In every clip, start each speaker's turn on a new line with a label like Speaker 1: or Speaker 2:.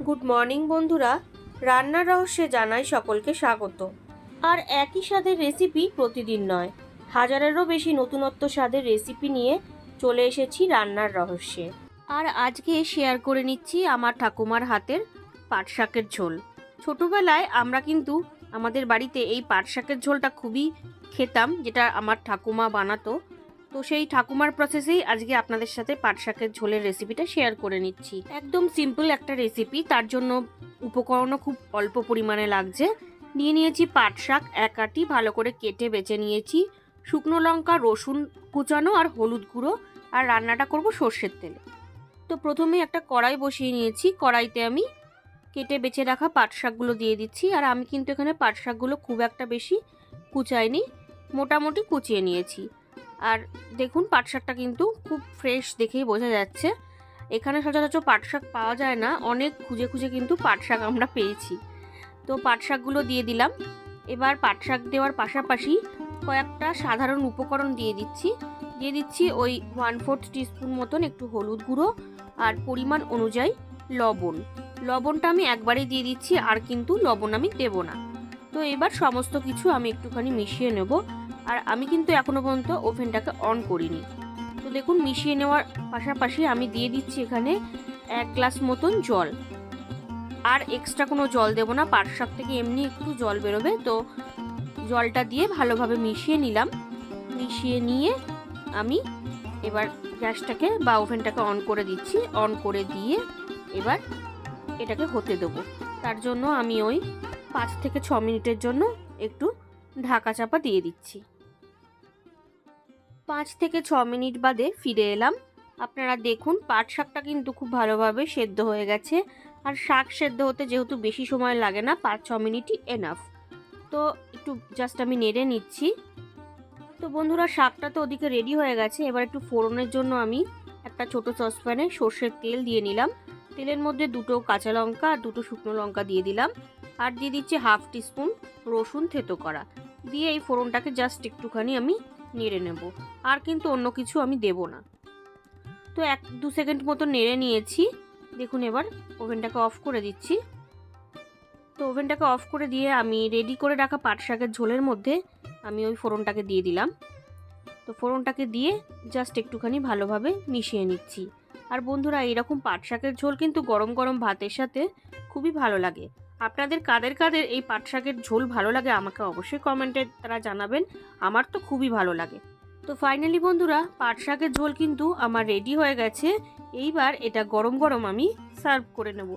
Speaker 1: Good morning, বন্ধুরা। রান্নার রহস্যে জানাই সকলকে স্বাগত। আর একই স্বাদের রেসিপি প্রতিদিন নয়, হাজারেরও বেশি নতুনত্ব স্বাদের রেসিপি নিয়ে চলে এসেছি রান্নার রহস্যে। আর আজকে শেয়ার করে নিচ্ছি আমার ঠাকুমার হাতের পাট শাকের ঝোল। ছোটোবেলায় আমরা কিন্তু আমাদের বাড়িতে এই পাট শাকের ঝোলটা খুবই খেতাম, যেটা আমার ঠাকুমা বানাতো। তো সেই ঠাকুমার প্রসেসেই আজকে আপনাদের সাথে পাট শাকের ঝোলের রেসিপিটা শেয়ার করে নিচ্ছি। একদম সিম্পল একটা রেসিপি তার জন্য উপকরণও খুব অল্প পরিমাণে লাগছে। নিয়ে নিয়েছি পাট শাক এক আটি, ভালো করে কেটে বেছে নিয়েছি। শুকনো লঙ্কা, রসুন কুচানো আর হলুদ গুঁড়ো। আর রান্নাটা করব সর্ষের তেলে। তো প্রথমে একটা কড়াই বসিয়ে নিয়েছি। কড়াইতে আমি কেটে বেছে রাখা পাট শাকগুলো দিয়ে দিচ্ছি। আর আমি কিন্তু এখানে পাট শাকগুলো খুব একটা বেশি কুচাইনি, মোটামুটি কুচিয়ে নিয়েছি। আর দেখুন পাট শাকটা কিন্তু খুব ফ্রেশ দেখেই বোঝা যাচ্ছে। এখানে সচরাচর পাট শাক পাওয়া যায় না, অনেক খুঁজে খুঁজে কিন্তু পাট শাক আমরা পেয়েছি। তো পাট শাকগুলো দিয়ে দিলাম। এবার পাট শাক দেওয়ার পাশাপাশি কয়েকটা সাধারণ উপকরণ দিয়ে দিচ্ছি। দিয়ে দিচ্ছি ওই ওয়ান ফোর্থ টিস্পুন মতন একটু হলুদ গুঁড়ো আর পরিমাণ অনুযায়ী লবণ। লবণটা আমি একবারেই দিয়ে দিচ্ছি, আর কিন্তু লবণ আমি দেবো না। তো এবার সমস্ত কিছু আমি একটুখানি মিশিয়ে নেব। আর আমি কিন্তু এখনও পর্যন্ত ওভেনটাকে অন করিনি। তো দেখুন, মিশিয়ে নেওয়ার পাশাপাশি আমি দিয়ে দিচ্ছি এখানে এক গ্লাস মতন জল। আর এক্সট্রা কোনো জল দেবো না পাট থেকে এমনি একটু জল বেরোবে। তো জলটা দিয়ে ভালোভাবে মিশিয়ে নিলাম। মিশিয়ে নিয়ে আমি এবার গ্যাসটাকে বা ওভেনটাকে অন করে দিচ্ছি। অন করে দিয়ে এবার এটাকে হতে দেবো। তার জন্য আমি ওই পাঁচ থেকে ছ মিনিটের জন্য একটু ঢাকা চাপা দিয়ে দিচ্ছি। পাঁচ থেকে ছ মিনিট বাদে ফিরে এলাম। আপনারা দেখুন, পাট শাকটা কিন্তু খুব ভালোভাবে সেদ্ধ হয়ে গেছে। আর শাক সেদ্ধ হতে যেহেতু বেশি সময় লাগে না, পাঁচ ছ মিনিটই এনাফ তো একটু জাস্ট আমি নেড়ে নিচ্ছি। তো বন্ধুরা, শাকটা তো ওদিকে রেডি হয়ে গেছে। এবার একটু ফোড়নের জন্য আমি একটা ছোট সসপ্যানে সর্ষের তেল দিয়ে নিলাম। তেলের মধ্যে দুটো কাঁচা লঙ্কা আর দুটো শুকনো লঙ্কা দিয়ে দিলাম। আর দিয়ে দিচ্ছি হাফ টিস্পুন রসুন থেতো করা। দিয়ে এই ফোড়নটাকে জাস্ট একটুখানি আমি নেড়ে নেব। আর কিন্তু অন্য কিছু আমি দেব না। তো এক দু সেকেন্ড মতো নেড়ে নিয়েছি। দেখুন এবার ওভেনটাকে অফ করে দিচ্ছি। তো ওভেনটাকে অফ করে দিয়ে আমি রেডি করে রাখা পাট শাকের ঝোলের মধ্যে আমি ওই ফোড়নটাকে দিয়ে দিলাম। তো ফোড়নটাকে দিয়ে জাস্ট একটুখানি ভালোভাবে মিশিয়ে নিচ্ছি। আর বন্ধুরা এরকম পাট শাকের ঝোল কিন্তু গরম গরম ভাতের সাথে খুবই ভালো লাগে। আপনাদের কাদের কাদের এই পাট শাকের ঝোল ভালো লাগে আমাকে অবশ্যই কমেন্টে তারা জানাবেন। আমার তো খুবই ভালো লাগে। তো ফাইনালি বন্ধুরা, পাট শাকের ঝোল কিন্তু আমার রেডি হয়ে গেছে। এইবার এটা গরম গরম আমি সার্ভ করে নেব।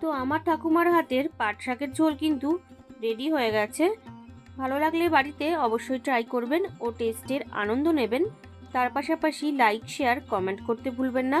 Speaker 1: তো আমার ঠাকুমার হাতের পাট শাকের ঝোল কিন্তু রেডি হয়ে গেছে। ভালো লাগলে বাড়িতে অবশ্যই ট্রাই করবেন ও টেস্টের আনন্দ নেবেন। তার পাশাপাশি লাইক শেয়ার কমেন্ট করতে ভুলবেন না।